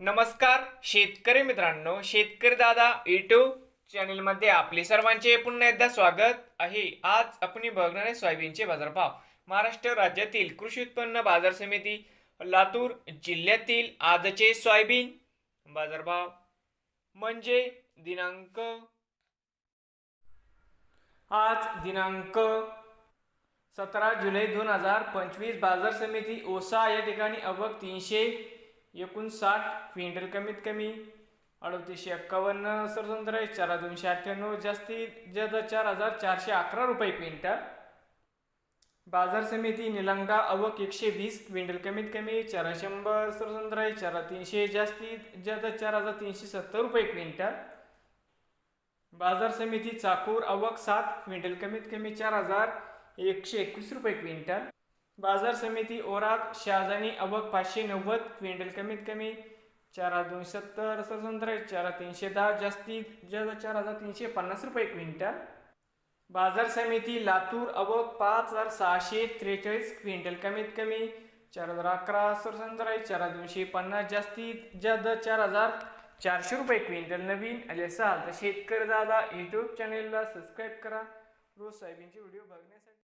नमस्कार शेतकरी मित्रांनो शेतकरी दादा युट्यूब चॅनलमध्ये आपले सर्वांचे पुन्हा एकदा स्वागत आहे. आज आपण बघणार आहे सोयाबीनचे बाजारभाव. महाराष्ट्र राज्यातील कृषी उत्पन्न बाजार समिती लातूर जिल्ह्यातील आजचे सोयाबीन बाजारभाव म्हणजे दिनांक आज दिनांक सतरा जुलै दोन हजार पंचवीस बाजार समिती ओसा या ठिकाणी अवघ तीनशे एकोणसाठ क्विंटल कमीत कमी अडतीसशे एक्कावन्न सरसंत्र चार दोनशे अठ्ठ्याण्णव जास्तीत जास्त चार हजार चारशे अकरा रुपये क्विंटल. बाजार समिती निलंगा अवक एकशे वीस क्विंटल कमीत कमी चार शंभर सरसंत्र चारा चार तीनशे जास्तीत जास्त चार हजार तीनशे सत्तर रुपये क्विंटल. बाजार समिती चाकूर अवक सात क्विंटल कमीत कमी चार हजार एकशे एकवीस रुपये क्विंटल. बाजार समिती ओरात शहाजानी अबक पाचशे नव्वद क्विंटल कमीत कमी चार हजार दोनशे सत्तर स्वतंत्र चार हजार तीनशे दहा जास्तीत जास्त चार हजार तीनशे पन्नास रुपये क्विंटल. बाजार समिती लातूर अबक पाच हजार सहाशे त्रेचाळीस क्विंटल कमीत कमी चार हजार अकरा स्वतंत्र चार हजार दोनशे पन्नास जास्तीत जास्त चार हजार चारशे रुपये क्विंटल. नवीन आले असाल तर शेतकरी दादा यूट्यूब चॅनेलला सबस्क्राईब करा. रोज सोयाबीनचे व्हिडिओ बघण्यासाठी